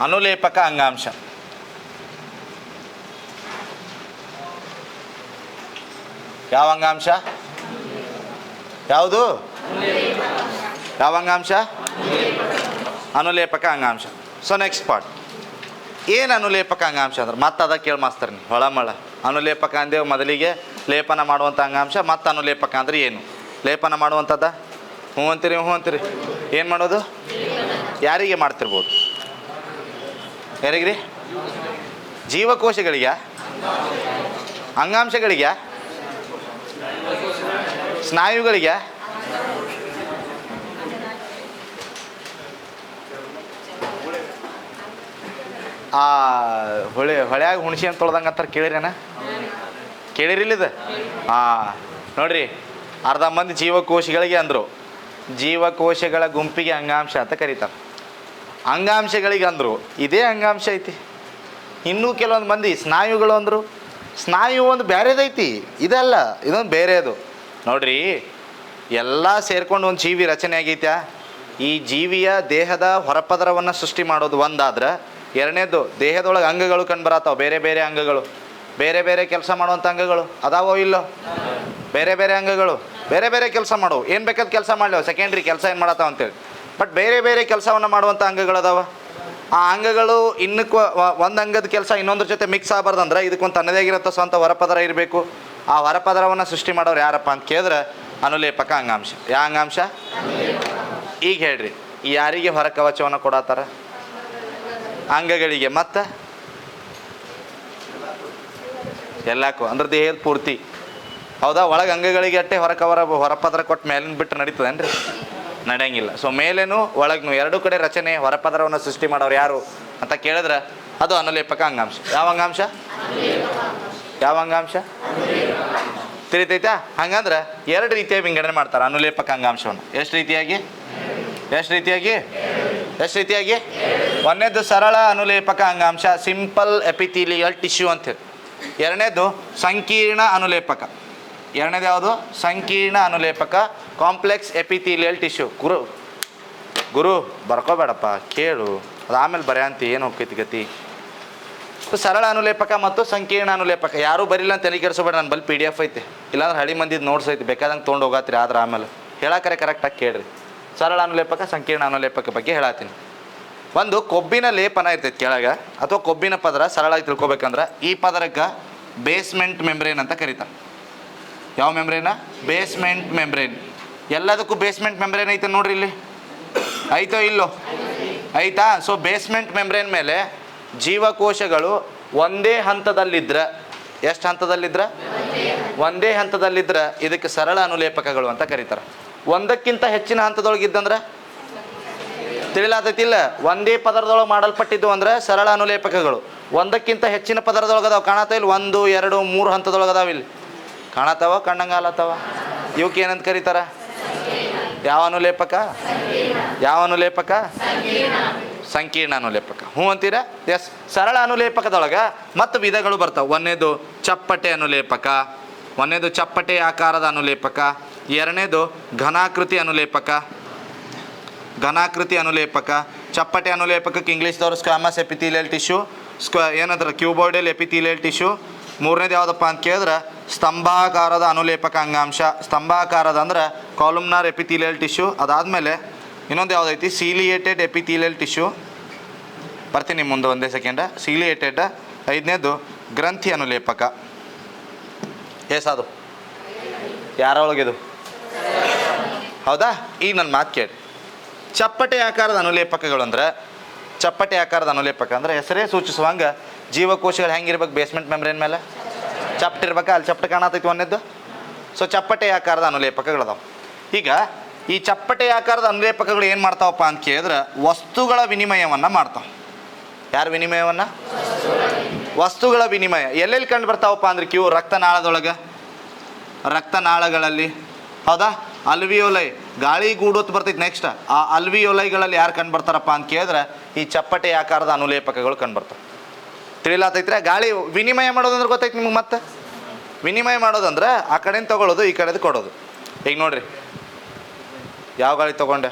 ಅನುಲೇಪಕ ಅಂಗಾಂಶ ಯಾವ ಅಂಗಾಂಶ ಯಾವುದು ಯಾವ ಅಂಗಾಂಶ ಅನುಲೇಪಕ ಅಂಗಾಂಶ ಸೊ ನೆಕ್ಸ್ಟ್ ಪಾರ್ಟ್ ಏನು ಅನುಲೇಪಕ ಅಂಗಾಂಶ ಅಂದ್ರೆ ಮತ್ತೆ ಅದ ಕೇಳಿ ಮಾಸ್ತರ್ ನೀವು ಹೊಳಮಳ ಅನುಲೇಪಕ ಅಂದೇವು ಮೊದಲಿಗೆ ಲೇಪನ ಮಾಡುವಂಥ ಅಂಗಾಂಶ ಮತ್ತು ಅನುಲೇಪಕ ಅಂದ್ರೆ ಏನು ಲೇಪನ ಮಾಡುವಂಥದ್ದ ಹ್ಞೂ ಅಂತೀರಿ ಹ್ಞೂ ಅಂತೀರಿ ಏನು ಮಾಡೋದು ಯಾರಿಗೆ ಮಾಡ್ತಿರ್ಬೋದು ಯಾರಿಗ್ರಿ? ಜೀವಕೋಶಗಳಿಗೆ ಅಂಗಾಂಶಗಳಿಗೆ ಸ್ನಾಯುಗಳಿಗೆ ಆ, ಹೊಳೆ, ಹೊಳ್ಯಾಗ ಹುಣಸಿ ಅಂತ ತೊಳ್ದಂಗೆ ಅಂತಾರೆ ಕೇಳಿರೇನ ಕೇಳಿರಿಲ್ಲ ಇದು? ಹಾಂ ನೋಡ್ರಿ, ಅರ್ಧ ಮಂದಿ ಜೀವಕೋಶಗಳಿಗೆ ಅಂದರು. ಜೀವಕೋಶಗಳ ಗುಂಪಿಗೆ ಅಂಗಾಂಶ ಅಂತ ಕರೀತಾರೆ. ಅಂಗಾಂಶಗಳಿಗೆ ಅಂದರು ಇದೇ ಅಂಗಾಂಶ ಐತಿ. ಇನ್ನೂ ಕೆಲವೊಂದು ಮಂದಿ ಸ್ನಾಯುಗಳು ಅಂದರು. ಸ್ನಾಯು ಒಂದು ಬೇರೆದೈತಿ ಇದಲ್ಲ, ಇದೊಂದು ಬೇರೆದು. ನೋಡ್ರಿ, ಎಲ್ಲ ಸೇರ್ಕೊಂಡು ಒಂದು ಜೀವಿ ರಚನೆ ಆಗೈತ್ಯಾ? ಈ ಜೀವಿಯ ದೇಹದ ಹೊರಪದರವನ್ನು ಸೃಷ್ಟಿ ಮಾಡೋದು ಒಂದಾದ್ರೆ, ಎರಡನೇದು ದೇಹದೊಳಗೆ ಅಂಗಗಳು ಕಂಡು ಬೇರೆ ಬೇರೆ ಅಂಗಗಳು. ಬೇರೆ ಬೇರೆ ಕೆಲಸ ಮಾಡುವಂಥ ಅಂಗಗಳು. ಅದಾವೋ ಇಲ್ಲೋ? ಬೇರೆ ಬೇರೆ ಅಂಗಗಳು. ಬೇರೆ ಬೇರೆ ಕೆಲಸ ಮಾಡೋ ಏನು ಬೇಕಾದ ಕೆಲಸ ಮಾಡ್ಲವ ಸೆಕೆಂಡ್ರಿ ಕೆಲಸ ಏನು ಮಾಡತ್ತಾವ ಅಂತೇಳಿ. ಬಟ್ ಬೇರೆ ಬೇರೆ ಕೆಲಸವನ್ನು ಮಾಡುವಂಥ ಅಂಗಗಳದಾವ? ಆ ಅಂಗಗಳು ಇನ್ನಕ್ಕೆ ಒಂದು ಅಂಗದ ಕೆಲಸ ಇನ್ನೊಂದ್ರ ಜೊತೆ ಮಿಕ್ಸ್ ಆಗಬಾರ್ದಂದ್ರೆ ಇದಕ್ಕೊಂದು ತನ್ನದೇ ಆಗಿರತ್ತ ಸ್ವಂತ ಹೊರಪದರ ಇರಬೇಕು. ಆ ಹೊರಪದರವನ್ನು ಸೃಷ್ಟಿ ಮಾಡೋರು ಯಾರಪ್ಪ ಅಂತ ಕೇಳಿದ್ರೆ ಅನುಲೇಪಕ ಅಂಗಾಂಶ. ಯಾವ ಅಂಗಾಂಶ? ಈಗ ಹೇಳ್ರಿ, ಯಾರಿಗೆ ಹೊರ ಕವಚವನ್ನು ಕೊಡತ್ತಾರ ಅಂಗಗಳಿಗೆ ಮತ್ತು? ಎಲ್ಲಕ್ಕೂ, ಅಂದ್ರೆ ದೇಹದ ಪೂರ್ತಿ. ಹೌದಾ, ಒಳಗೆ ಅಂಗಗಳಿಗೆ ಅಟ್ಟೆ ಹೊರ ಕವರ, ಹೊರಪದರ ಕೊಟ್ಟು ಮೇಲಿನ ಬಿಟ್ಟು ನಡೀತದೇನ್ರಿ? ನಡೆಯಂಗಿಲ್ಲ. ಸೊ ಮೇಲೇನು ಒಳಗ್ನು ಎರಡೂ ಕಡೆ ರಚನೆ ಹೊರಪದರವನ್ನು ಸೃಷ್ಟಿ ಮಾಡೋರು ಯಾರು ಅಂತ ಕೇಳಿದ್ರೆ ಅದು ಅನುಲೇಪಕ ಅಂಗಾಂಶ. ಯಾವ ಅಂಗಾಂಶ? ಯಾವ ಅಂಗಾಂಶ? ತಿಳಿತೈತಾ? ಹಂಗಂದ್ರೆ ಎರಡು ರೀತಿಯಾಗಿ ವಿಂಗಡಣೆ ಮಾಡ್ತಾರೆ ಅನುಲೇಪಕ ಅಂಗಾಂಶವನ್ನು. ಎಷ್ಟು ರೀತಿಯಾಗಿ? ಎಷ್ಟು ರೀತಿಯಾಗಿ? ಎಷ್ಟು ರೀತಿಯಾಗಿ? ಒಂದನೇದು ಸರಳ ಅನುಲೇಪಕ ಅಂಗಾಂಶ, ಸಿಂಪಲ್ ಎಪಿಥೀಲಿಯಲ್ ಟಿಶ್ಯೂ ಅಂತೇಳಿ ಎರಡನೇದು ಸಂಕೀರ್ಣ ಅನುಲೇಪಕ. ಎರಡನೇದು ಯಾವುದು? ಸಂಕೀರ್ಣ ಅನುಲೇಪಕ ಕಾಂಪ್ಲೆಕ್ಸ್ ಎಪಿಥೀಲಿಯಲ್ ಟಿಶ್ಯೂ ಗುರು ಗುರು, ಬರ್ಕೋಬೇಡಪ್ಪ, ಕೇಳು. ಅದು ಆಮೇಲೆ ಅಂತ ಏನು ಹೋಗ್ತೈತಿ ಗತಿ? ಸರಳ ಅನುಲೇಪಕ ಮತ್ತು ಸಂಕೀರ್ಣ ಅನುಲೇಪಕ. ಯಾರೂ ಬರಿಲ್ಲ ಅಂತ ತಲೆ ಕೆಡಿಸಬೇಡ ನನ್ನ ಬಲ್ಲಿ ಪಿ ಡಿ ಎಫ್ ಐತೆ. ಇಲ್ಲಾಂದ್ರೆ ಹಳಿ ಮಂದಿದ್ದು ನೋಟ್ಸ್ ಐತಿ, ಬೇಕಾದಂಗೆ ತೊಗೊಂಡು ಹೋಗತ್ರಿ ಆದ್ರೆ ಆಮೇಲೆ. ಹೇಳಕ್ಕರೆ ಕರೆಕ್ಟಾಗಿ ಕೇಳ್ರಿ. ಸರಳ ಅನುಲೇಪಕ, ಸಂಕೀರ್ಣ ಅನುಲೇಪಕ ಬಗ್ಗೆ ಹೇಳತ್ತೀನಿ ಒಂದು, ಕೊಬ್ಬಿನ ಲೇಪನ ಇರ್ತೈತಿ ಕೆಳಗೆ, ಅಥವಾ ಕೊಬ್ಬಿನ ಪದರ ಸರಳಾಗಿ ತಿಳ್ಕೊಬೇಕಂದ್ರೆ ಈ ಪದರಕ್ಕೆ ಬೇಸ್ಮೆಂಟ್ ಮೆಮ್ರೇನ್ ಅಂತ ಕರೀತಾರೆ. ಯಾವ ಮೆಮ್ರೇನ ಬೇಸ್ಮೆಂಟ್ ಮೆಮ್ರೇನ್ ಎಲ್ಲದಕ್ಕೂ ಬೇಸ್ಮೆಂಟ್ ಮೆಮ್ರೇನ್ ಐತೆ ನೋಡ್ರಿ ಇಲ್ಲಿ. ಐತೋ ಇಲ್ಲೋ? ಐತಾ? ಸೊ ಬೇಸ್ಮೆಂಟ್ ಮೆಮ್ರೇನ್ ಮೇಲೆ ಜೀವಕೋಶಗಳು ಒಂದೇ ಹಂತದಲ್ಲಿದ್ರೆ, ಎಷ್ಟು ಹಂತದಲ್ಲಿದ್ರೆ? ಒಂದೇ ಹಂತದಲ್ಲಿದ್ರೆ ಇದಕ್ಕೆ ಸರಳ ಅನುಲೇಪಕಗಳು ಅಂತ ಕರೀತಾರೆ. ಒಂದಕ್ಕಿಂತ ಹೆಚ್ಚಿನ ಹಂತದೊಳಗೆ ಇದ್ದಂದ್ರೆ? ತಿಳಿಲಾತೈತಿಲ್ಲ ಒಂದೇ ಪದರದೊಳಗೆ ಮಾಡಲ್ಪಟ್ಟಿದ್ದು ಅಂದ್ರೆ ಸರಳ ಅನುಲೇಪಕಗಳು. ಒಂದಕ್ಕಿಂತ ಹೆಚ್ಚಿನ ಪದರದೊಳಗೆ ಅದಾವ. ಕಾಣತ್ತ ಇಲ್ಲಿ? ಒಂದು, ಎರಡು, ಮೂರು ಹಂತದೊಳಗೆ ಅದಾವ ಇಲ್ಲಿ. ಕಾಣತಾವ ಕಣ್ಣಂಗಾಲತ್ತವ ಇವಕ್ಕೆ ಏನಂತ ಕರೀತಾರ? ಯಾವನು ಲೇಪಕ ಯಾವನು ಲೇಪಕ ಸಂಕೀರ್ಣ ಅನುಲೇಪಕ. ಹ್ಞೂ ಅಂತೀರಾ? ಎಸ್ ಸರಳ ಅನುಲೇಪಕದೊಳಗೆ ಮತ್ತು ವಿಧಗಳು ಬರ್ತಾವೆ. ಒಂದನೇದು ಚಪ್ಪಟೆ ಅನುಲೇಪಕ ಒಂದನೇದು ಚಪ್ಪಟೆ ಆಕಾರದ ಅನುಲೇಪಕ, ಎರಡನೇದು ಘನಾಕೃತಿ ಅನುಲೇಪಕ ಘನಾಕೃತಿ ಅನುಲೇಪಕ, ಚಪ್ಪಟೆ ಅನುಲೇಪಕಕ್ಕೆ ಇಂಗ್ಲೀಷ್ದವ್ರು ಸ್ಕ್ಯಾಮಸ್ ಎಪಿಥೀಲಿಯಲ್ ಟಿಶ್ಯೂ ಸ್ಕ್ವ ಏನಂದ್ರೆ ಕ್ಯೂಬೋರ್ಡೆಲ್ ಎಪಿಥೀಲಿಯಲ್ ಟಿಶ್ಯೂ ಮೂರನೇದು ಯಾವುದಪ್ಪ ಅಂತ ಕೇಳಿದ್ರೆ, ಸ್ತಂಭಾಕಾರದ ಅನುಲೇಪಕ ಅಂಗಾಂಶ. ಸ್ತಂಭಾಕಾರದ ಅಂದ್ರೆ ಕಾಲುಮ್ನಾರ್ ಎಪಿಥೀಲಿಯಲ್ ಟಿಶ್ಯೂ ಅದಾದಮೇಲೆ ಇನ್ನೊಂದು ಯಾವುದೈತಿ? ಸೀಲಿಯೇಟೆಡ್ ಎಪಿಥೀಲಿಯಲ್ ಟಿಶ್ಯೂ ಬರ್ತೀನಿ ಮುಂದೆ ಒಂದೇ ಸೆಕೆಂಡ ಸೀಲಿಯೇಟೆಡ್ ಐದನೇದು, ಗ್ರಂಥಿ ಅನುಲೇಪಕ. ಏಸದು ಯಾರೊಳಗಿದು ಹೌದಾ? ಈಗ ನನ್ನ ಮಾತು ಕೇಳಿ. ಚಪ್ಪಟೆ ಆಕಾರದ ಅನುಲೇಪಕಗಳು ಅಂದ್ರೆ, ಚಪ್ಪಟೆ ಆಕಾರದ ಅನುಲೇಪಕ ಅಂದ್ರೆ ಹೆಸರೇ ಸೂಚಿಸುವಂಗೆ ಜೀವಕೋಶಗಳು ಹೆಂಗಿರ್ಬೇಕು ಬೇಸ್ಮೆಂಟ್ ಮೆಮ್ರೇನ್ ಮೇಲೆ? ಚಪ್ಪಟೆ ಇರ್ಬೇಕಾ? ಅಲ್ಲಿ ಚಪ್ಪಟೆ ಕಾಣತೈತಿ ಒಂದೇದ್ದು? ಸೊ ಚಪ್ಪಟೆ ಆಕಾರದ ಅನುಲೇಪಕಗಳದಾವೆ. ಈಗ, ಈ ಚಪ್ಪಟೆ ಆಕಾರದ ಅನುಲೇಪಕಗಳು ಏನು ಮಾಡ್ತಾವಪ್ಪ ಅಂತ ಕೇಳಿದ್ರೆ, ವಸ್ತುಗಳ ವಿನಿಮಯವನ್ನು ಮಾಡ್ತಾವೆ. ಯಾರ ವಿನಿಮಯವನ್ನು? ವಸ್ತುಗಳ ವಿನಿಮಯ. ಎಲ್ಲೆಲ್ಲಿ ಕಂಡು ಬರ್ತಾವಪ್ಪ ಅಂದ್ರೆ ಕ್ಯೂ? ರಕ್ತನಾಳದೊಳಗೆ. ರಕ್ತನಾಳಗಳಲ್ಲಿ. ಹೌದಾ? ಅಲ್ವಿಯೋಲೈ. ಗಾಳಿ ಗೂಡೋತ್ ಬರ್ತೈತೆ ನೆಕ್ಸ್ಟ್ ಆ ಅಲ್ವಿಯೋಲೈಗಳಲ್ಲಿ ಯಾರು ಕಂಡು ಬರ್ತಾರಪ್ಪ ಅಂತ ಕೇಳಿದ್ರೆ, ಈ ಚಪ್ಪಟೆ ಆಕಾರದ ಅನುಲೇಪಕಗಳು ಕಂಡು ಬರ್ತವೆ. ತಿಳಿಲಾತೈತ್ರೆ? ಗಾಳಿ ವಿನಿಮಯ ಮಾಡೋದಂದ್ರೆ ಗೊತ್ತೈತೆ ನಿಮ್ಗೆ ಮತ್ತೆ? ವಿನಿಮಯ ಮಾಡೋದಂದ್ರೆ ಆ ಕಡೆಯಿಂದ ತೊಗೊಳ್ಳೋದು, ಈ ಕಡೆದು ಕೊಡೋದು. ಈಗ ನೋಡ್ರಿ. ಯಾವ ಗಾಳಿ ತೊಗೊಂಡೆ?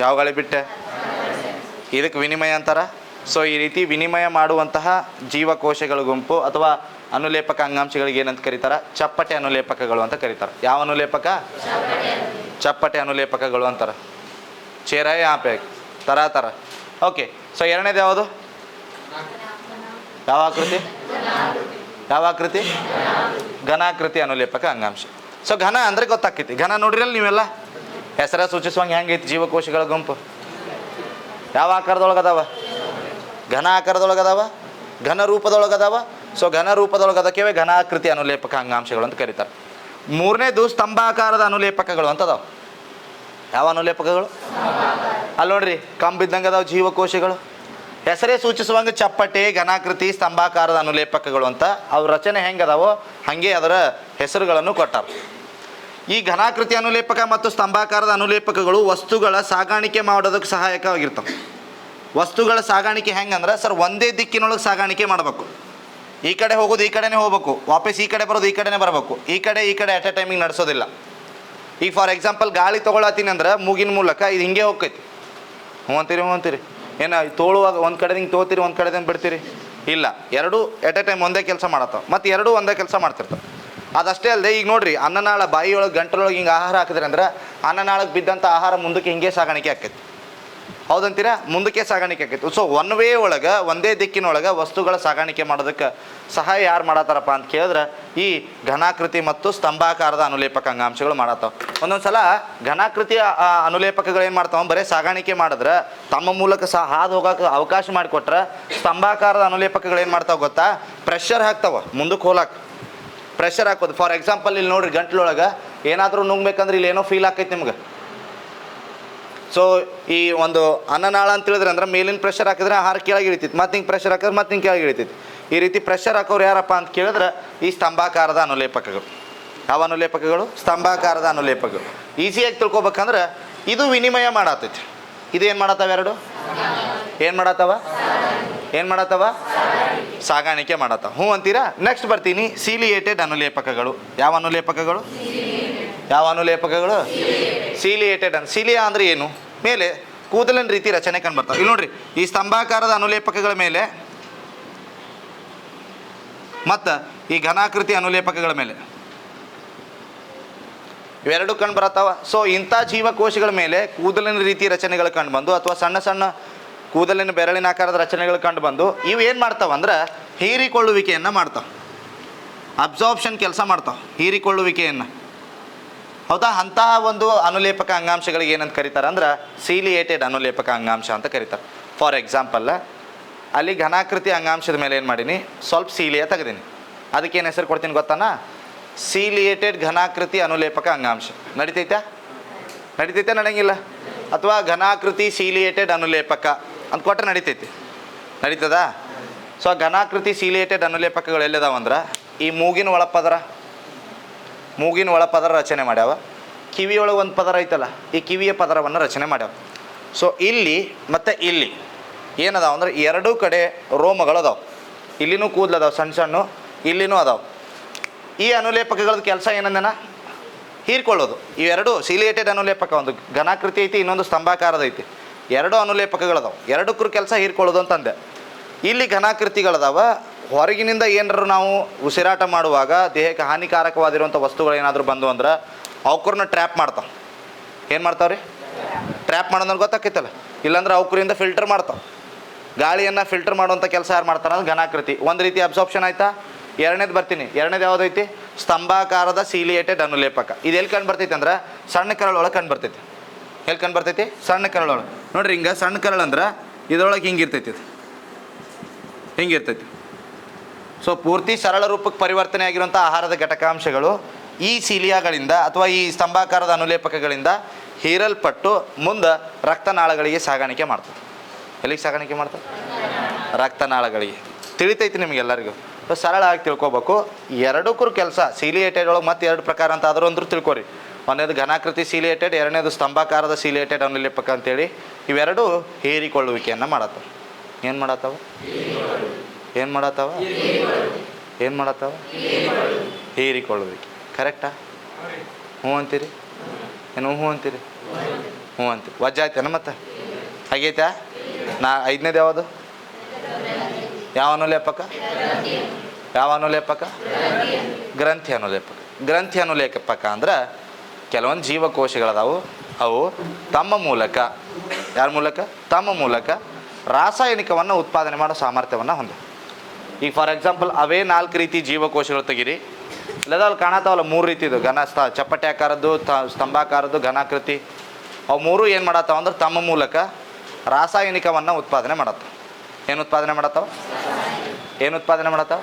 ಯಾವ ಗಾಳಿ ಬಿಟ್ಟೆ? ಇದಕ್ಕೆ ವಿನಿಮಯ ಅಂತಾರ? ಸೊ ಈ ರೀತಿ ವಿನಿಮಯ ಮಾಡುವಂತಹ ಜೀವಕೋಶಗಳ ಗುಂಪು ಅಥವಾ ಅನುಲೇಪಕ ಅಂಗಾಂಶಗಳಿಗೆ ಏನಂತ ಕರೀತಾರ? ಚಪ್ಪಟೆ ಅನುಲೇಪಕಗಳು ಅಂತ ಕರೀತಾರೆ. ಯಾವ ಅನುಲೇಪಕ? ಚಪ್ಪಟೆ ಅನುಲೇಪಕಗಳು ಅಂತಾರೆ. ಚೇರ ಯಾಪೆ ತರ ತರ ಓಕೆ ಸೊ ಎರಡನೇದು ಯಾವುದು? ಯಾವ ಆಕೃತಿ ಯಾವ ಆಕೃತಿ ಘನಾಕೃತಿ ಅನುಲೇಪಕ ಅಂಗಾಂಶ. ಸೊ ಘನ ಅಂದ್ರೆ ಗೊತ್ತಾಕೈತಿ ಘನ ನೋಡ್ರಿಲ್ಲ ನೀವೆಲ್ಲ? ಹೆಸರ ಸೂಚಿಸುವಂಗೆ ಹೆಂಗೈತಿ ಜೀವಕೋಶಗಳ ಗುಂಪು? ಯಾವ ಆಕಾರದೊಳಗೆ ಅದಾವ ಘನ ಆಕಾರದೊಳಗೆ ಘನ ರೂಪದೊಳಗೆ ಅದಾವ ಸೊ ಘನ ರೂಪದೊಳಗೆ ಅದಕ್ಕೆ ಘನಾಕೃತಿ ಅನುಲೇಪಕ ಅಂಗಾಂಶಗಳು ಅಂತ ಕರೀತಾರೆ. ಮೂರನೇದು ಸ್ತಂಭಾಕಾರದ ಅನುಲೇಪಕಗಳು ಅಂತ ಅದಾವ ಯಾವ ಅನುಲೇಪಕಗಳು ಅಲ್ಲಿ ನೋಡ್ರಿ ಕಂಬಿದ್ದಂಗೆ ಅದಾವ ಜೀವಕೋಶಗಳು. ಹೆಸರೇ ಸೂಚಿಸುವಂಗೆ ಚಪ್ಪಟೆ, ಘನಾಕೃತಿ, ಸ್ತಂಭಾಕಾರದ ಅನುಲೇಪಕಗಳು ಅಂತ ಅವ್ರ ರಚನೆ ಹೆಂಗೆ ಹಂಗೆ ಹಾಗೆ ಅದರ ಹೆಸರುಗಳನ್ನು ಕೊಟ್ಟಾರ. ಈ ಘನಾಕೃತಿ ಅನುಲೇಪಕ ಮತ್ತು ಸ್ತಂಭಾಕಾರದ ಅನುಲೇಪಕಗಳು ವಸ್ತುಗಳ ಸಾಗಾಣಿಕೆ ಮಾಡೋದಕ್ಕೆ ಸಹಾಯಕವಾಗಿರ್ತವೆ. ವಸ್ತುಗಳ ಸಾಗಾಣಿಕೆ ಹೆಂಗಂದ್ರೆ ಸರ್ ಒಂದೇ ದಿಕ್ಕಿನೊಳಗೆ ಸಾಗಾಣಿಕೆ ಮಾಡಬೇಕು. ಈ ಕಡೆ ಹೋಗೋದು ಈ ಕಡೆನೇ ಹೋಗ್ಬೇಕು. ವಾಪಸ್ ಈ ಕಡೆ ಬರೋದು ಈ ಕಡೆನೇ ಬರಬೇಕು. ಈ ಕಡೆ ಈ ಕಡೆ ಅಟ್ ಎ ಟೈಮಿಗೆ ನಡೆಸೋದಿಲ್ಲ. ಈಗ ಫಾರ್ ಎಕ್ಸಾಂಪಲ್ ಗಾಳಿ ತೊಗೊಳತ್ತೀನಿ ಅಂದ್ರೆ ಮೂಗಿನ ಮೂಲಕ ಇದು ಹಿಂಗೆ ಹೋಗ್ತೈತಿ. ಹ್ಞೂ ಅಂತೀರಿ ಹ್ಞೂ ಅಂತೀರಿ ಏನು ತೋಳುವಾಗ ಒಂದು ಕಡೆ ಹಿಂಗೆ ತೋತೀರಿ, ಒಂದು ಕಡೆದಿಂದ ಬಿಡ್ತೀರಿ? ಇಲ್ಲ. ಎರಡೂ ಎಟ್ ಎ ಟೈಮ್ ಒಂದೇ ಕೆಲಸ ಮಾಡತ್ತವೆ ಮತ್ತು ಎರಡೂ ಒಂದೇ ಕೆಲಸ ಮಾಡ್ತಿರ್ತವೆ. ಅದಷ್ಟೇ ಅಲ್ಲದೆ ಈಗ ನೋಡ್ರಿ, ಅನ್ನನಾಳ ಬಾಯಿಯೊಳಗೆ, ಗಂಟಲೊಳಗೆ ಹಿಂಗೆ ಆಹಾರ ಹಾಕಿದ್ರೆ ಅಂದ್ರೆ ಅನ್ನನಾಳಕ್ಕೆ ಬಿದ್ದಂಥ ಆಹಾರ ಮುಂದಕ್ಕೆ ಹಿಂಗೆ ಸಾಗಾಣಿಕೆ ಆಕೈತಿ ಹೌದಂತೀರಾ? ಮುಂದಕ್ಕೆ ಸಾಗಾಣಿಕೆ ಆಕೈತಿ ಸೊ ಒನ್ ವೇ ಒಳಗೆ, ಒಂದೇ ದಿಕ್ಕಿನೊಳಗೆ ವಸ್ತುಗಳ ಸಾಗಾಣಿಕೆ ಮಾಡೋದಕ್ಕೆ ಸಹಾಯ ಯಾರು ಮಾಡತ್ತಾರಪ್ಪ ಅಂತ ಕೇಳಿದ್ರೆ ಈ ಘನಾಕೃತಿ ಮತ್ತು ಸ್ತಂಭಾಕಾರದ ಅನುಲೇಪಕ ಅಂಗಾಂಶಗಳು ಮಾಡತ್ತಾವ. ಒಂದೊಂದು ಸಲ ಘನಾಕೃತಿಯ ಅನುಲೇಪಕಗಳು ಏನು ಮಾಡ್ತಾವ? ಬರೀ ಸಾಗಾಣಿಕೆ ಮಾಡಿದ್ರೆ ತಮ್ಮ ಮೂಲಕ ಸಹ ಹಾದು ಹೋಗೋಕೆ ಅವಕಾಶ ಮಾಡಿಕೊಟ್ರೆ ಸ್ತಂಭಾಕಾರದ ಅನುಲೇಪಕಗಳು ಏನು ಮಾಡ್ತಾವೆ ಗೊತ್ತಾ? ಪ್ರೆಷರ್ ಹಾಕ್ತಾವ ಮುಂದಕ್ಕೆ ಹೋಲಾಕ. ಪ್ರೆಷರ್ ಹಾಕೋದು. ಫಾರ್ ಎಕ್ಸಾಂಪಲ್ ಇಲ್ಲಿ ನೋಡ್ರಿ ಗಂಟ್ಲೊಳಗೆ ಏನಾದರೂ ನುಂಗ್ಬೇಕಂದ್ರೆ ಇಲ್ಲಿ ಏನೋ ಫೀಲ್ ಆಕೈತಿ ನಿಮ್ಗೆ. ಸೊ ಈ ಒಂದು ಅನ್ನನಾಳ ಅಂತ ಹೇಳಿದ್ರೆ ಅಂದ್ರೆ ಮೇಲಿನ ಪ್ರೆಷರ್ ಹಾಕಿದ್ರೆ ಆಹಾರ ಕೆಳಗೆ ಇಳಿತೈತಿ, ಮತ್ತೆ ಹಿಂಗೆ ಪ್ರೆಷರ್ ಹಾಕಿದ್ರೆ ಮತ್ತೆ ಹಿಂಗೆ ಕೆಳಗೆ ಇಳಿತೈತಿ. ಈ ರೀತಿ ಪ್ರೆಷರ್ ಹಾಕೋರು ಯಾರಪ್ಪ ಅಂತ ಕೇಳಿದ್ರೆ ಈ ಸ್ತಂಭಾಕಾರದ ಅನುಲೇಪಕಗಳು. ಯಾವ ಅನುಲೇಪಕಗಳು? ಸ್ತಂಭಾಕಾರದ ಅನುಲೇಪಕಗಳು. ಈಸಿಯಾಗಿ ತಿಳ್ಕೊಬೇಕಂದ್ರೆ ಇದು ವಿನಿಮಯ ಮಾಡತ್ತೈತಿ ಇದು ಏನು ಮಾಡತ್ತವ ಎರಡು? ಏನು ಮಾಡತ್ತವ ಏನು ಮಾಡತ್ತವ ಸಾಗಾಣಿಕೆ ಮಾಡತ್ತವ ಹ್ಞೂ ಅಂತೀರಾ? ನೆಕ್ಸ್ಟ್ ಬರ್ತೀನಿ. ಸೀಲಿಯೇಟೆಡ್ ಅನುಲೇಪಕಗಳು. ಯಾವ ಅನುಲೇಪಕಗಳು? ಯಾವ ಅನುಲೇಪಕಗಳು? ಸೀಲಿಯೇಟೆಡ್ ಅನ್ ಸೀಲಿಯಾ ಅಂದ್ರೆ ಏನು? ಮೇಲೆ ಕೂದಲಿನ ರೀತಿ ರಚನೆ ಕಂಡು ಬರ್ತಾವೆ. ಇಲ್ಲಿ ನೋಡ್ರಿ, ಈ ಸ್ತಂಭಾಕಾರದ ಅನುಲೇಪಕಗಳ ಮೇಲೆ ಮತ್ತು ಈ ಘನಾಕೃತಿ ಅನುಲೇಪಕಗಳ ಮೇಲೆ ಇವೆರಡು ಕಂಡು ಬರತ್ತಾವ. ಸೊ ಇಂಥ ಜೀವಕೋಶಗಳ ಮೇಲೆ ಕೂದಲಿನ ರೀತಿ ರಚನೆಗಳು ಕಂಡು ಬಂದು ಅಥವಾ ಸಣ್ಣ ಸಣ್ಣ ಕೂದಲಿನ ಬೆರಳಿನ ಆಕಾರದ ರಚನೆಗಳು ಕಂಡು ಬಂದು ಇವು ಏನು ಮಾಡ್ತಾವ ಅಂದ್ರೆ ಹೀರಿಕೊಳ್ಳುವಿಕೆಯನ್ನು ಮಾಡ್ತಾವೆ. ಅಬ್ಸಾರ್ಪ್ಷನ್ ಕೆಲಸ ಮಾಡ್ತಾವೆ, ಹೀರಿಕೊಳ್ಳುವಿಕೆಯನ್ನು. ಹೌದಾ? ಅಂತಹ ಒಂದು ಅನುಲೇಪಕ ಅಂಗಾಂಶಗಳಿಗೆ ಏನಂತ ಕರೀತಾರೆ? ಅಂದ್ರೆ ಸೀಲಿಯೇಟೆಡ್ ಅನುಲೇಪಕ ಅಂಗಾಂಶ ಅಂತ ಕರೀತಾರೆ. ಫಾರ್ ಎಕ್ಸಾಂಪಲ್ ಅಲ್ಲಿ ಘನಾಕೃತಿ ಅಂಗಾಂಶದ ಮೇಲೆ ಏನು ಮಾಡೀನಿ? ಸ್ವಲ್ಪ ಸೀಲಿಯ ತೆಗೆದೀನಿ. ಅದಕ್ಕೆ ಏನು ಹೆಸರು ಕೊಡ್ತೀನಿ ಗೊತ್ತಾನ? ಸೀಲಿಯೇಟೆಡ್ ಘನಾಕೃತಿ ಅನುಲೇಪಕ ಅಂಗಾಂಶ. ನಡಿತೈತಾ ನಡಿತೈತೆ ನಡೆಯಂಗಿಲ್ಲ ಅಥವಾ ಘನಾಕೃತಿ ಸೀಲಿಯೇಟೆಡ್ ಅನುಲೇಪಕ ಅಂತ ಕೊಟ್ಟರೆ ನಡಿತೈತಿ. ನಡೀತದಾ? ಸೊ ಘನಾಕೃತಿ ಸೀಲಿಯೇಟೆಡ್ ಅನುಲೇಪಕಗಳು ಎಲ್ಲಿದಾವಂದ್ರೆ ಈ ಮೂಗಿನ ಒಳಪದರ ಮೂಗಿನ ಒಳ ಪದರ ರಚನೆ ಮಾಡ್ಯಾವ, ಕಿವಿಯೊಳಗೆ ಒಂದು ಪದರ ಐತಲ್ಲ, ಈ ಕಿವಿಯ ಪದರವನ್ನು ರಚನೆ ಮಾಡ್ಯಾವ. ಸೊ ಇಲ್ಲಿ ಮತ್ತು ಇಲ್ಲಿ ಏನದಾವ ಅಂದ್ರೆ ಎರಡೂ ಕಡೆ ರೋಮಗಳು ಅದಾವೆ. ಇಲ್ಲಿನೂ ಕೂದಲದಾವ ಸಣ್ಣ ಸಣ್ಣ, ಇಲ್ಲಿನೂ ಅದಾವೆ. ಈ ಅನುಲೇಪಕಗಳ ಕೆಲಸ ಏನಂದನ? ಹೀರ್ಕೊಳ್ಳೋದು. ಇವೆರಡು ಸಿಲಿಯೇಟೆಡ್ ಅನುಲೇಪಕ, ಒಂದು ಘನಾಕೃತಿ ಐತಿ, ಇನ್ನೊಂದು ಸ್ತಂಭಾಕಾರದ ಐತಿ. ಎರಡು ಅನುಲೇಪಕಗಳದಾವ. ಎರಡಕ್ಕೂ ಕೆಲಸ ಹೀರ್ಕೊಳ್ಳೋದು ಅಂತಂದೆ. ಇಲ್ಲಿ ಘನಾಕೃತಿಗಳದಾವ ಹೊರಗಿನಿಂದ ಏನಾರು ನಾವು ಉಸಿರಾಟ ಮಾಡುವಾಗ ದೇಹಕ್ಕೆ ಹಾನಿಕಾರಕವಾಗಿರುವಂಥ ವಸ್ತುಗಳು ಏನಾದರೂ ಬಂದು ಅಂದ್ರೆ ಅವಕ್ರನ್ನ ಟ್ರ್ಯಾಪ್ ಮಾಡ್ತಾವೆ. ಏನು ಮಾಡ್ತಾವ್ರಿ? ಟ್ರ್ಯಾಪ್ ಮಾಡೋದ್ರೆ ಗೊತ್ತಾಕೈತಲ್ಲ ಇಲ್ಲಾಂದ್ರೆ ಅವಕ್ರಿಂದ ಫಿಲ್ಟರ್ ಮಾಡ್ತಾವೆ. ಗಾಳಿಯನ್ನು ಫಿಲ್ಟರ್ ಮಾಡುವಂಥ ಕೆಲಸ ಯಾರು ಮಾಡ್ತಾರೆ ಅಂದ್ರೆ ಘನಾಕೃತಿ. ಒಂದು ರೀತಿ ಅಬ್ಸಾರ್ಪ್ಷನ್ ಆಯ್ತಾ? ಎರಡನೇದು ಬರ್ತೀನಿ. ಎರಡನೇದು ಯಾವುದೈತಿ? ಸ್ತಂಭಾಕಾರದ ಸೀಲಿಯೇಟೆಡ್ ಅನುಲೇಪಕ ಇದು ಎಲ್ಲಿ ಕಂಡು ಬರ್ತೈತೆ ಅಂದ್ರೆ? ಸಣ್ಣ ಕರಳೊಳಗೆ ಕಂಡು ಬರ್ತೈತಿ. ಎಲ್ಲಿ ಕಂಡು ಬರ್ತೈತಿ? ಸಣ್ಣ ಕರಳೊಳಗೆ ನೋಡ್ರಿ ಹಿಂಗೆ ಸಣ್ಣ ಕರಳು ಅಂದ್ರೆ ಇದ್ರೊಳಗೆ ಹಿಂಗಿರ್ತೈತಿ ಇದು. ಹಿಂಗೆ ಇರ್ತೈತಿ. ಸೊ ಪೂರ್ತಿ ಸರಳ ರೂಪಕ್ಕೆ ಪರಿವರ್ತನೆ ಆಗಿರುವಂಥ ಆಹಾರದ ಘಟಕಾಂಶಗಳು ಈ ಸೀಲಿಯಾಗಳಿಂದ ಅಥವಾ ಈ ಸ್ತಂಭಾಕಾರದ ಅನುಲೇಪಕಗಳಿಂದ ಹೀರಲ್ಪಟ್ಟು ಮುಂದೆ ರಕ್ತನಾಳಗಳಿಗೆ ಸಾಗಾಣಿಕೆ ಮಾಡ್ತದೆ. ಎಲ್ಲಿಗೆ ಸಾಗಾಣಿಕೆ ಮಾಡ್ತದೆ? ರಕ್ತನಾಳಗಳಿಗೆ. ತಿಳಿತೈತಿ ನಿಮಗೆಲ್ಲರಿಗೂ ಸೊ ಆಗಿ ತಿಳ್ಕೊಬೇಕು. ಎರಡಕ್ಕೂ ಕೆಲಸ, ಸೀಲಿಯೇಟೆಡ್ ಒಳಗೆ ಮತ್ತೆ ಎರಡು ಪ್ರಕಾರ ಅಂತ ಆದರೂ ಅಂದ್ರೂ ತಿಳ್ಕೊರಿ. ಒಂದನೇದು ಘನಾಕೃತಿ ಸೀಲಿಯೇಟೆಡ್, ಎರಡನೇದು ಸ್ತಂಭಾಕಾರದ ಸೀಲಿಯೇಟೆಡ್ ಅನುಲೇಪಕ ಅಂತೇಳಿ. ಇವೆರಡು ಹೀರಿಕೊಳ್ಳುವಿಕೆಯನ್ನು ಮಾಡತ್ತವೆ. ಏನು ಮಾಡತ್ತವ? ಏನು ಮಾಡತ್ತವ? ಏನು ಮಾಡತ್ತವ? ಹೀರಿಕೊಳ್ಳೋದಕ್ಕೆ ಕರೆಕ್ಟಾ ಹ್ಞೂ ಅಂತೀರಿ? ಏನು ಹ್ಞೂ ಅಂತೀರಿ? ಹ್ಞೂ ಅಂತೀರಿ. ವಜ್ಜ ಆಯ್ತೇನ ಮತ್ತೆ? ಆಗೈತಾ? ನಾ ಐದನೇದು ಯಾವುದು? ಯಾವ ಅನುಲೇಪಕ? ಯಾವ ಅನುಲೇಪಕ? ಗ್ರಂಥಿ ಅನುಲೇಪಕ. ಗ್ರಂಥಿ ಅನುಲೇಪಕ ಅಂದ್ರೆ ಕೆಲವೊಂದು ಜೀವಕೋಶಗಳದಾವು. ಅವು ತಮ್ಮ ಮೂಲಕ, ಯಾರ ಮೂಲಕ? ತಮ್ಮ ಮೂಲಕ ರಾಸಾಯನಿಕವನ್ನು ಉತ್ಪಾದನೆ ಮಾಡೋ ಸಾಮರ್ಥ್ಯವನ್ನು ಹೊಂದಿವೆ. ಈಗ ಫಾರ್ ಎಕ್ಸಾಂಪಲ್ ಅವೇ ನಾಲ್ಕು ರೀತಿ ಜೀವಕೋಶಗಳು ತೆಗಿರಿ. ಇಲ್ಲದ ಅಲ್ಲಿ ಕಾಣತಾವಲ್ಲ ಮೂರು ರೀತಿದು ಘನ ಸ್ಥ ಚಪ್ಪಟೆ ಆಕಾರದ್ದು ತ, ಸ್ತಂಭಾಕಾರದ್ದು, ಘನಾಕೃತಿ. ಅವು ಮೂರು ಏನು ಮಾಡತ್ತಾವ ಅಂದ್ರೆ ತಮ್ಮ ಮೂಲಕ ರಾಸಾಯನಿಕವನ್ನು ಉತ್ಪಾದನೆ ಮಾಡತ್ತಾವ. ಏನು ಉತ್ಪಾದನೆ ಮಾಡತ್ತಾವ? ಏನು ಉತ್ಪಾದನೆ ಮಾಡತ್ತಾವ?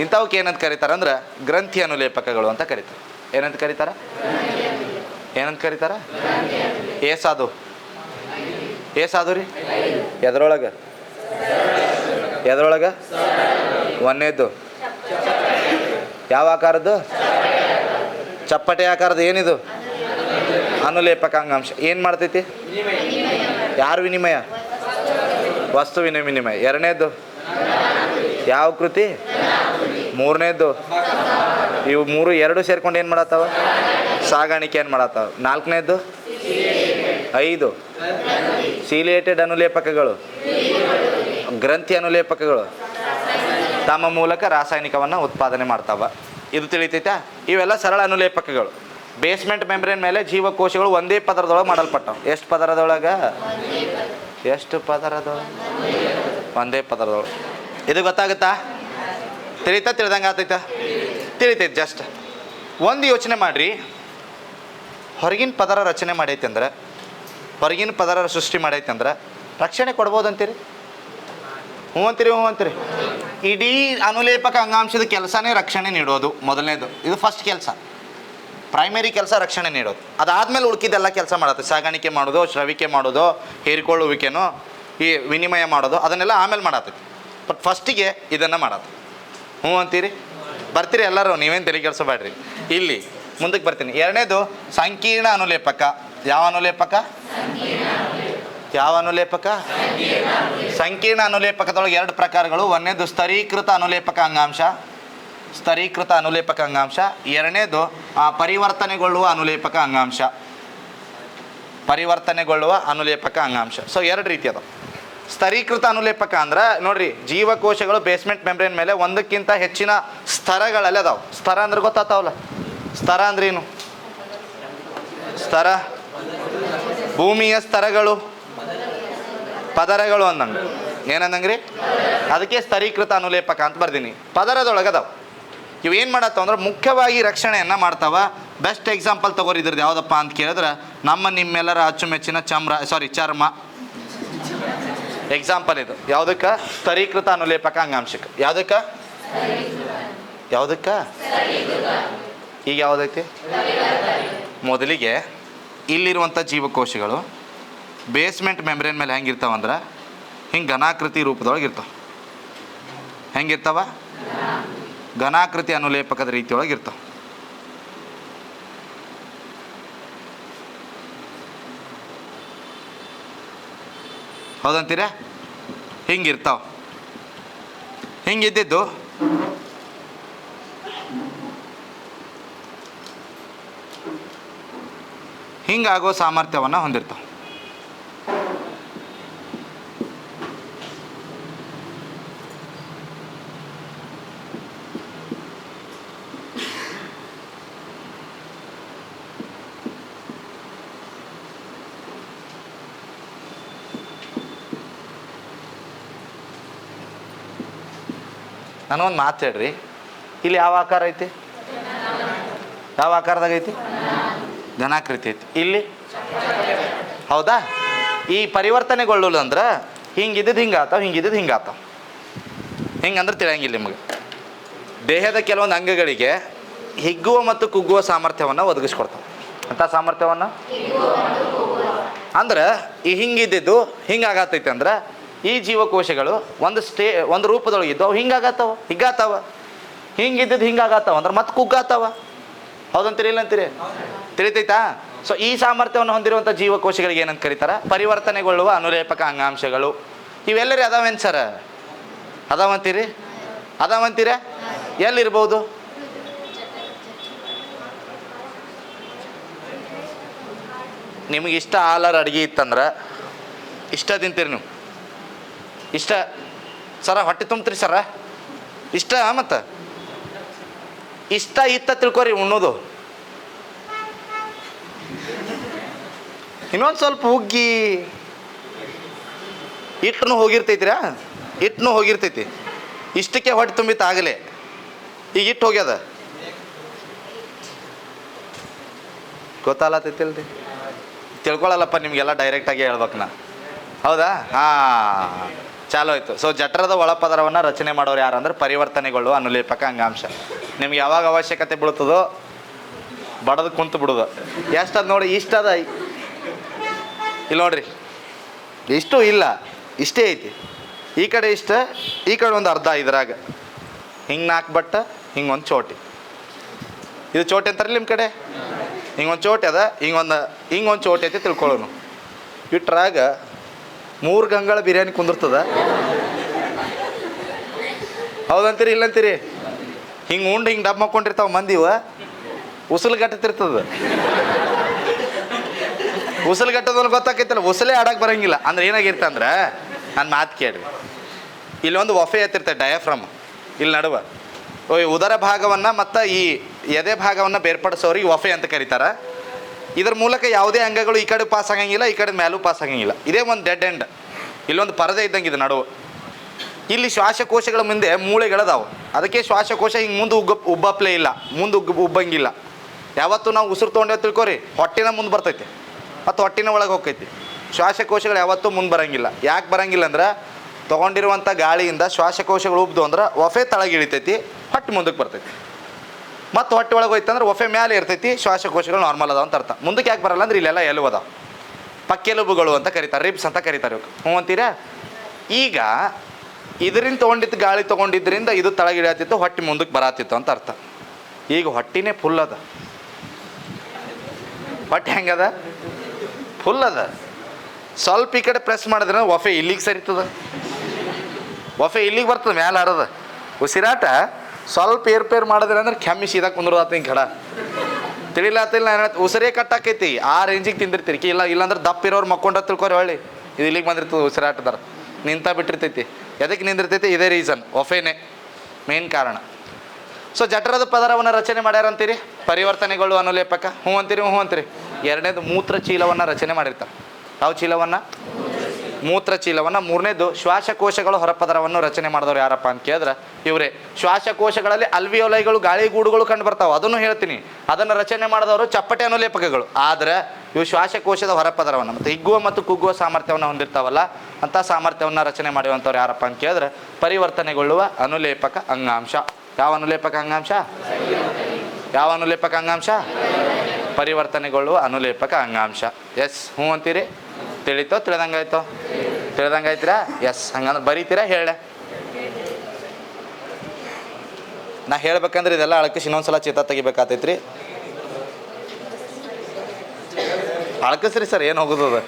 ಇಂಥವಕ್ಕೆ ಏನಂತ ಕರೀತಾರೆ ಅಂದ್ರೆ ಗ್ರಂಥಿ ಅನುಲೇಪಕಗಳು ಅಂತ ಕರೀತಾರೆ. ಏನಂತ ಕರೀತಾರೆ? ಏನಂತ ಕರೀತಾರೆ? ಏಸಾದು. ಏಸಾದು ರೀ? ಎದ್ರೊಳಗೆ. ಎದ್ರೊಳಗೆ ಒಂದೇದ್ದು. ಯಾವ ಆಕಾರದ್ದು? ಚಪ್ಪಟೆ ಆಕಾರದ ಏನಿದು? ಅನುಲೇಪಕ ಅಂಗಾಂಶ ಏನು ಮಾಡ್ತೈತಿ? ಯಾರು ವಿನಿಮಯ? ವಸ್ತುವಿನ ವಿನಿಮಯ. ಎರಡನೇದು ಯಾವ ಕೃತಿ? ಮೂರನೇದ್ದು? ಇವು ಮೂರು ಎರಡು ಸೇರ್ಕೊಂಡು ಏನು ಮಾಡತ್ತಾವ? ಸಾಗಾಣಿಕೆ ಏನು ಮಾಡತ್ತಾವ? ನಾಲ್ಕನೇದ್ದು? ಐದು. ಸೀಲಿಯೇಟೆಡ್ ಅನುಲೇಪಕಗಳು. ಗ್ರಂಥಿ ಅನುಲೇಪಕಗಳು ತಮ್ಮ ಮೂಲಕ ರಾಸಾಯನಿಕವನ್ನು ಉತ್ಪಾದನೆ ಮಾಡ್ತಾವ. ಇದು ತಿಳಿತೈತಾ? ಇವೆಲ್ಲ ಸರಳ ಅನುಲೇಪಕಗಳು. ಬೇಸ್ಮೆಂಟ್ ಮೆಂಬ್ರೇನ್ ಮೇಲೆ ಜೀವಕೋಶಗಳು ಒಂದೇ ಪದರದೊಳಗೆ ಮಾಡಲ್ಪಟ್ಟವು. ಎಷ್ಟು ಪದರದೊಳಗೆ? ಎಷ್ಟು ಪದರದೊಳಗೆ? ಒಂದೇ ಪದರದೊಳಗೆ. ಇದು ಗೊತ್ತಾಗುತ್ತಾ? ತಿಳಿತಾ ತಿಳಿದಂಗೆ ಆತೈತಾ ತಿಳಿತೈತೆ ಜಸ್ಟ್ ಒಂದು ಯೋಚನೆ ಮಾಡಿರಿ. ಹೊರಗಿನ ಪದರ ರಚನೆ ಮಾಡೈತೆ ಅಂದ್ರೆ, ಹೊರಗಿನ ಪದರ ಸೃಷ್ಟಿ ಮಾಡೈತೆ ಅಂದ್ರೆ ರಕ್ಷಣೆ ಕೊಡ್ಬೋದು ಅಂತೀರಿ ಹ್ಞೂ ಅಂತೀರಿ ಹ್ಞೂ ಅಂತೀರಿ. ಇಡೀ ಅನುಲೇಪಕ ಅಂಗಾಂಶದ ಕೆಲಸನೇ ರಕ್ಷಣೆ ನೀಡೋದು ಮೊದಲನೇದು. ಇದು ಫಸ್ಟ್ ಕೆಲಸ. ಪ್ರೈಮರಿ ಕೆಲಸ ರಕ್ಷಣೆ ನೀಡೋದು. ಅದಾದಮೇಲೆ ಉಳ್ಕಿದ್ದೆಲ್ಲ ಕೆಲಸ ಮಾಡುತ್ತೆ. ಸಾಗಾಣಿಕೆ ಮಾಡೋದು, ಶ್ರವಿಕೆ ಮಾಡೋದು, ಹೀರಿಕೊಳ್ಳುವಿಕೆನೋ, ಈ ವಿನಿಮಯ ಮಾಡೋದು, ಅದನ್ನೆಲ್ಲ ಆಮೇಲೆ ಮಾಡತ್ತೈತಿ ಬಟ್ ಫಸ್ಟಿಗೆ ಇದನ್ನು ಮಾಡತ್ತೆ. ಹ್ಞೂ ಅಂತೀರಿ? ಬರ್ತೀರಿ ಎಲ್ಲರೂ, ನೀವೇನು ತಲೆ ಮಾಡ್ರಿ ಇಲ್ಲಿ, ಮುಂದಕ್ಕೆ ಬರ್ತೀನಿ. ಎರಡನೇದು, ಸಂಕೀರ್ಣ ಅನುಲೇಪಕ. ಯಾವ ಅನುಲೇಪಕ? ಯಾವ ಅನುಲೇಪಕ? ಸಂಕೀರ್ಣ ಅನುಲೇಪಕದೊಳಗೆ ಎರಡು ಪ್ರಕಾರಗಳು. ಒಂದನೇದು ಸ್ತರೀಕೃತ ಅನುಲೇಪಕ ಅಂಗಾಂಶ. ಸ್ತರೀಕೃತ ಅನುಲೇಪಕ ಅಂಗಾಂಶ. ಎರಡನೇದು ಪರಿವರ್ತನೆಗೊಳ್ಳುವ ಅನುಲೇಪಕ ಅಂಗಾಂಶ. ಪರಿವರ್ತನೆಗೊಳ್ಳುವ ಅನುಲೇಪಕ ಅಂಗಾಂಶ. ಸೊ ಎರಡು ರೀತಿ ಅದು ಸ್ತರೀಕೃತ ಅನುಲೇಪಕ ಅಂದ್ರೆ, ನೋಡ್ರಿ, ಜೀವಕೋಶಗಳು ಬೇಸ್ಮೆಂಟ್ ಮೆಂಬ್ರೇನ್ ಮೇಲೆ ಒಂದಕ್ಕಿಂತ ಹೆಚ್ಚಿನ ಸ್ತರಗಳಲ್ಲಿ ಅದಾವ. ಸ್ತರ ಅಂದ್ರೆ ಗೊತ್ತಾತಾವಲ್ಲ ಸ್ತರ ಅಂದ್ರೆ ಏನು ಸ್ತರ. ಭೂಮಿಯ ಸ್ತರಗಳು. ಪದರಗಳು ಅಂದಂಗೆ. ಏನಂದಂಗ್ರಿ? ಅದಕ್ಕೆ ಸ್ಥರೀಕೃತ ಅನುಲೇಪಕ ಅಂತ ಬರ್ದೀನಿ. ಪದರದೊಳಗದವು. ಇವು ಏನು ಮಾಡತ್ತವ ಅಂದ್ರೆ ಮುಖ್ಯವಾಗಿ ರಕ್ಷಣೆಯನ್ನು ಮಾಡ್ತಾವ. ಬೆಸ್ಟ್ ಎಕ್ಸಾಂಪಲ್ ತಗೋರಿ ಇದ್ರದ್ದು ಯಾವುದಪ್ಪ ಅಂತ ಕೇಳಿದ್ರೆ ನಮ್ಮ ನಿಮ್ಮೆಲ್ಲರ ಅಚ್ಚುಮೆಚ್ಚಿನ ಚಮ್ರ ಸಾರಿ ಚರ್ಮ. ಎಕ್ಸಾಂಪಲ್ ಇದು. ಯಾವುದಕ್ಕೆ? ಸ್ಥರೀಕೃತ ಅನುಲೇಪಕ ಅಂಗಾಂಶಕ್ಕೆ. ಯಾವುದಕ್ಕೆ? ಯಾವುದಕ್ಕೆ? ಈಗ ಯಾವುದೈತಿ? ಮೊದಲಿಗೆ ಇಲ್ಲಿರುವಂಥ ಜೀವಕೋಶಗಳು ಬೇಸ್ಮೆಂಟ್ ಮೆಂಬ್ರೇನ್ ಮೇಲೆ ಹೆಂಗಿರ್ತಾವಂದ್ರೆ ಹಿಂಗೆ ಘನಾಕೃತಿ ರೂಪದೊಳಗೆ ಇರ್ತಾವೆ. ಹೆಂಗಿರ್ತಾವ ಘನಾಕೃತಿ ಅನುಲೇಪಕದ ರೀತಿಯೊಳಗೆ ಇರ್ತಾವೆ. ಹೌದಂತೀರಾ? ಹಿಂಗಿರ್ತಾವ ಹಿಂಗಿದ್ದಿದ್ದು ಹಿಂಗಾಗೋ ಸಾಮರ್ಥ್ಯವನ್ನು ಹೊಂದಿರ್ತಾವೆ. ನನಗೊಂದು ಮಾತು ಹೇಳ್ರಿ. ಇಲ್ಲಿ ಯಾವ ಆಕಾರ ಐತಿ? ಯಾವ ಆಕಾರದಾಗ ಐತಿ? ಘನಾಕೃತಿ ಐತಿ. ಇಲ್ಲಿ? ಹೌದಾ? ಈ ಪರಿವರ್ತನೆಗೊಳ್ಳಲು ಅಂದ್ರೆ ಹಿಂಗಿದ್ದು ಹಿಂಗೆ ಆತಾವ ಹಿಂಗಿದ್ದು ಹಿಂಗೆ ಆತಾವ ಹಿಂಗೆ ಅಂದ್ರೆ ತಿಳಿಯಂಗಿಲ್ಲ ನಿಮಗೆ. ದೇಹದ ಕೆಲವೊಂದು ಅಂಗಗಳಿಗೆ ಹಿಗ್ಗುವ ಮತ್ತು ಕುಗ್ಗುವ ಸಾಮರ್ಥ್ಯವನ್ನು ಒದಗಿಸ್ಕೊಡ್ತಾವೆ. ಅಂಥ ಸಾಮರ್ಥ್ಯವನ್ನು? ಅಂದ್ರೆ ಈ ಹಿಂಗಿದ್ದಿದ್ದು ಹಿಂಗಾಗತ್ತೈತೆ ಅಂದ್ರೆ ಈ ಜೀವಕೋಶಗಳು ಒಂದು ಸ್ಟೇ, ಒಂದು ರೂಪದೊಳಗೆ ಅವು ಹಿಂಗಾಗತ್ತವ, ಹಿಗ್ಗಾತಾವ. ಹಿಂಗಿದ್ದಿದ್ದು ಹಿಂಗಾಗತ್ತವ, ಅಂದ್ರೆ ಮತ್ತೆ ಕುಗ್ಗಾತಾವ. ಹೌದಂತೀರಿ ಇಲ್ಲ ಅಂತೀರಿ ತಿಳಿತೈತಾ? ಸೊ ಈ ಸಾಮರ್ಥ್ಯವನ್ನು ಹೊಂದಿರುವಂಥ ಜೀವಕೋಶಗಳಿಗೆ ಏನಂತ ಕರೀತಾರ? ಪರಿವರ್ತನೆಗೊಳ್ಳುವ ಅನುಲೇಪಕ ಅಂಗಾಂಶಗಳು. ಇವೆಲ್ಲರಿ ಅದಾವೇನು ಸರ? ಅದಾವಂತೀರಿ? ಅದಾವಂತೀರ? ಎಲ್ಲಿರ್ಬೋದು? ನಿಮಗೆ ಇಷ್ಟ ಆಲರ್ ಅಡುಗೆ ಇತ್ತಂದ್ರೆ ಇಷ್ಟ ತಿಂತೀರಿ ನೀವು. ಇಷ್ಟ? ಸರ, ಹೊಟ್ಟೆ ತುಂಬ್ತೀರಿ ಸರ. ಇಷ್ಟ ಮತ್ತು? ಇಷ್ಟ ಇತ್ತ ತಿಳ್ಕೊರಿ ಉಣ್ಣೋದು. ಇನ್ನೊಂದು ಸ್ವಲ್ಪ ಉಗ್ಗಿ. ಇಟ್ಟನು ಹೋಗಿರ್ತೈತಿರಾ ಇಟ್ಟನು ಹೋಗಿರ್ತೈತಿ. ಇಷ್ಟಕ್ಕೆ ಹೊಟ್ಟೆ ತುಂಬಿತ್ತು ಆಗಲೇ. ಈಗ ಇಟ್ಟು ಹೋಗ್ಯದ? ಗೊತ್ತಾಲತ್ತೈತಿಲ್ರಿ ತಿಳ್ಕೊಳಲ್ಲಪ್ಪ, ನಿಮಗೆಲ್ಲ ಡೈರೆಕ್ಟಾಗಿ ಹೇಳ್ಬೇಕು ನಾ. ಹೌದಾ? ಹಾಂ. ಚಾಲು ಆಯಿತು. ಸೊ ಜಠರದ ಒಳಪದರವನ್ನು ರಚನೆ ಮಾಡೋರು ಯಾರು ಅಂದ್ರೆ ಪರಿವರ್ತನೆಗಳು ಅನುಲೇಪಕ ಅಂಗಾಂಶ. ನಿಮ್ಗೆ ಯಾವಾಗ ಅವಶ್ಯಕತೆ ಬೀಳ್ತದೋ ಬಡದು ಕುಂತು ಬಿಡೋದು. ಎಷ್ಟದ ನೋಡಿ, ಇಷ್ಟದ ಇಲ್ಲ ನೋಡ್ರಿ. ಇಷ್ಟು ಇಲ್ಲ, ಇಷ್ಟೇ ಐತಿ. ಈ ಕಡೆ ಇಷ್ಟ, ಈ ಕಡೆ ಒಂದು ಅರ್ಧ ಇದ್ರಾಗ. ಹಿಂಗೆ ನಾಲ್ಕು ಬಟ್ಟ, ಹಿಂಗೆ ಒಂದು ಚೋಟಿ. ಇದು ಚೋಟಿ ಅಂತಾರೆ ನಿಮ್ಮ ಕಡೆ? ಹಿಂಗೊಂದು ಚೋಟಿ ಅದ ಹಿಂಗೊಂದು ಹಿಂಗೊಂದು ಚೋಟಿ ಐತಿ ತಿಳ್ಕೊಳ್ಳೋನು. ಇಟ್ರಾಗ ಮೂರು ಗಂಗಳ ಬಿರಿಯಾನಿ ಕುಂದಿರ್ತದ. ಹೌದಂತೀರಿ, ಇಲ್ಲಂತೀರಿ? ಹಿಂಗೆ ಉಂಡು ಹಿಂಗೆ ಡಬ್ ಮಾಡ್ಕೊಂಡಿರ್ತಾವ ಮಂದಿವ ಉಸುಲು ಗಟ್ಟತಿರ್ತದ ಉಸಲು ಗಟ್ಟೋದನ್ನು ಗೊತ್ತಾಕೈತಲ್ಲ, ಉಸಲೇ ಆಡಕ್ಕೆ ಬರಂಗಿಲ್ಲ. ಅಂದ್ರೆ ಏನಾಗಿರ್ತ ಅಂದ್ರೆ ನನ್ನ ಮಾತು ಕೇಳ್ರಿ. ಇಲ್ಲಿ ಒಂದು ವಫೆ ಎತ್ತಿರ್ತದೆ ಡಯಾಫ್ರಮ್ ಇಲ್ಲಿ ನಡುವ. ಉದರ ಭಾಗವನ್ನು ಮತ್ತು ಈ ಎದೆ ಭಾಗವನ್ನು ಬೇರ್ಪಡಿಸೋರಿಗೆ ವಫೆ ಅಂತ ಕರೀತಾರೆ. ಇದ್ರ ಮೂಲಕ ಯಾವುದೇ ಅಂಗಗಳು ಈ ಕಡೆ ಪಾಸ್ ಆಗಂಗಿಲ್ಲ, ಈ ಕಡೆ ಮೇಲೂ ಪಾಸ್ ಆಗಂಗಿಲ್ಲ. ಇದೇ ಒಂದು ಡೆಡ್ ಎಂಡ್ ಇಲ್ಲೊಂದು ಪರದೆ ಇದ್ದಂಗೆ ಇದು ನಡುವು. ಇಲ್ಲಿ ಶ್ವಾಸಕೋಶಗಳ ಮುಂದೆ ಮೂಳೆಗಳದಾವು. ಅದಕ್ಕೆ ಶ್ವಾಸಕೋಶ ಹಿಂಗೆ ಮುಂದೆ ಉಗ್ಗ, ಉಬ್ಬಪ್ಲೇ ಇಲ್ಲ. ಮುಂದೆ ಉಗ್ಗ, ಉಬ್ಬಂಗಿಲ್ಲ. ಯಾವತ್ತೂ ನಾವು ಉಸಿರು ತೊಗೊಂಡೇವು ತಿಳ್ಕೊರಿ, ಹೊಟ್ಟೆನ ಮುಂದೆ ಬರ್ತೈತಿ. ಮತ್ತು ಹೊಟ್ಟಿನ ಒಳಗೆ ಹೋಗ್ತೈತಿ. ಶ್ವಾಸಕೋಶಗಳು ಯಾವತ್ತೂ ಮುಂದೆ ಬರಂಗಿಲ್ಲ. ಯಾಕೆ ಬರಂಗಿಲ್ಲ ಅಂದ್ರೆ ತೊಗೊಂಡಿರುವಂಥ ಗಾಳಿಯಿಂದ ಶ್ವಾಸಕೋಶಗಳು ಉಬ್ದು ಅಂದ್ರೆ ಒಫೆ ತಳಗಿಳಿತೈತಿ ಹೊಟ್ಟೆ ಮುಂದಕ್ಕೆ ಬರ್ತೈತಿ. ಮತ್ತು ಹೊಟ್ಟೆ ಒಳಗೆ ಹೋಯ್ತು ಅಂದ್ರೆ ಒಫೆ ಮೇಲೆ ಇರ್ತೈತಿ, ಶ್ವಾಸಕೋಶಗಳು ನಾರ್ಮಲ್ ಅದಾವ ಅಂತ ಅರ್ಥ. ಮುಂದಕ್ಕೆ ಯಾಕೆ ಬರಲ್ಲ ಅಂದ್ರೆ ಇಲ್ಲೆಲ್ಲ ಎಲುವು ಅದಾವ. ಪಕ್ಕೆಲುಬುಗಳು ಅಂತ ಕರೀತಾರೆ ರಿಬ್ಸ್ ಅಂತ ಕರೀತಾರೆ ಇವಕ್ಕೆ ಹ್ಞೂ ಅಂತೀರಾ? ಈಗ ಇದರಿಂದ ತೊಗೊಂಡಿದ್ದು ಗಾಳಿ ತೊಗೊಂಡಿದ್ದರಿಂದ ಇದು ತಳಗೆ ಇಳಿಯತ್ತಿತ್ತು ಹೊಟ್ಟೆ ಮುಂದಕ್ಕೆ ಬರಾತಿತ್ತು ಅಂತ ಅರ್ಥ. ಈಗ ಹೊಟ್ಟಿನೇ ಫುಲ್ ಅದ. ಹೊಟ್ಟೆ ಹೆಂಗದ ಫುಲ್ ಅದ. ಸ್ವಲ್ಪ ಈ ಕಡೆ ಪ್ರೆಸ್ ಮಾಡಿದ್ರೆ ಒಫೆ ಇಲ್ಲಿಗೆ ಸರಿತದ. ಒಫೆ ಇಲ್ಲಿಗೆ ಬರ್ತದೆ ಮೇಲೆ ಹರದ. ಉಸಿರಾಟ ಸ್ವಲ್ಪ ಏರ್ಪೇರ್ ಮಾಡಿದ್ರೆ ಅಂದ್ರೆ ಕೆಮ್ಮಿ ಸೀದಾ ಕುಂದ್ರದಾತ ಹಿಂಗೆ ಕಡ. ತಿಳಿಲಾತಿಲ್ಲ ನಾನು ಹೇಳ್ತೀನಿ ಉಸಿರೇ ಕಟ್ಟಾಕೈತಿ. ಆ ರೇಂಜಿಗೆ ತಿಂದಿರ್ತೀರಿ. ಇಲ್ಲ, ಇಲ್ಲಾಂದ್ರೆ ದಪ್ಪ ಇರೋರು ಮಕ್ಕೊಂಡ ತಿಳ್ಕೊರಿ ಹೊಳ್ಳಿ. ಇದು ಇಲ್ಲಿಗೆ ಬಂದಿರ್ತದೆ ಉಸಿರಾಟದಾರ. ನಿಂತ ಬಿಟ್ಟಿರ್ತೈತಿ. ಎದಕ್ಕೆ ನಿಂದಿರ್ತೈತಿ? ಇದೇ ರೀಸನ್ ಒಫೇನೆ. ಮೇನ್ ಕಾರಣ. ಸೊ ಜಠರದ ಪದರವನ್ನು ರಚನೆ ಮಾಡ್ಯಾರ ಅಂತೀರಿ ಪರಿವರ್ತನೆಗಳು ಅನುಲೇಪಕ. ಹ್ಞೂ ಅಂತೀರಿ ಹ್ಞೂ ಅಂತೀರಿ. ಎರಡನೇದು ಮೂತ್ರ ಚೀಲವನ್ನು ರಚನೆ ಮಾಡಿರ್ತಾರೆ. ಯಾವ ಚೀಲವನ್ನು? ಮೂತ್ರ ಚೀಲವನ್ನು ಮೂರನೇದು ಶ್ವಾಸಕೋಶಗಳು ಹೊರಪದರವನ್ನು ರಚನೆ ಮಾಡಿದವರು ಯಾರಪ್ಪ ಅಂತ ಕೇಳಿದ್ರೆ ಇವರೇ, ಶ್ವಾಸಕೋಶಗಳಲ್ಲಿ ಅಲ್ವಿಯೋಲೈಗಳು, ಗಾಳಿಗೂಡುಗಳು ಕಂಡು ಬರ್ತಾವೆ, ಅದನ್ನು ಹೇಳ್ತೀನಿ. ಅದನ್ನು ರಚನೆ ಮಾಡಿದವರು ಚಪ್ಪಟೆ ಅನುಲೇಪಕಗಳು ಆದರೆ ಇವು ಶ್ವಾಸಕೋಶದ ಹೊರಪದರವನ್ನು ಮತ್ತು ಹಿಗ್ಗುವ ಮತ್ತು ಕುಗ್ಗುವ ಸಾಮರ್ಥ್ಯವನ್ನು ಹೊಂದಿರ್ತಾವಲ್ಲ, ಅಂಥ ಸಾಮರ್ಥ್ಯವನ್ನು ರಚನೆ ಮಾಡುವಂಥವ್ರು ಯಾರಪ್ಪ ಅಂತ ಕೇಳಿದ್ರೆ ಪರಿವರ್ತನೆಗೊಳ್ಳುವ ಅನುಲೇಪಕ ಅಂಗಾಂಶ. ಯಾವ ಅನುಲೇಪಕ ಅಂಗಾಂಶ? ಯಾವ ಅನುಲೇಪಕ ಅಂಗಾಂಶ? ಪರಿವರ್ತನೆಗೊಳ್ಳುವ ಅನುಲೇಪಕ ಅಂಗಾಂಶ. ಎಸ್, ಹ್ಞೂ ಅಂತೀರಿ? ತಿಳಿತೋ, ತಿಳಿದಂಗಾಯ್ತೋ? ತಿಳಿದಂಗಾಯ್ತೀರಾ ಎಸ್ ಹಂಗಂದ್ರೆ ಬರೀತೀರಾ? ಹೇಳ ನಾ ಹೇಳ್ಬೇಕಂದ್ರೆ ಇದೆಲ್ಲ ಅಳಕಿಸಿ ಇನ್ನೊಂದ್ಸಲ ಚಿತ್ರ ತೆಗಿಬೇಕಾತೈತ್ರಿ. ಅಳಕಸ್ರಿ ಸರ್, ಏನು ಹೋಗೋದು ಅದು?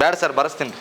ಬ್ಯಾಡ ಸರ್, ಬರೆಸ್ತೀನಿ.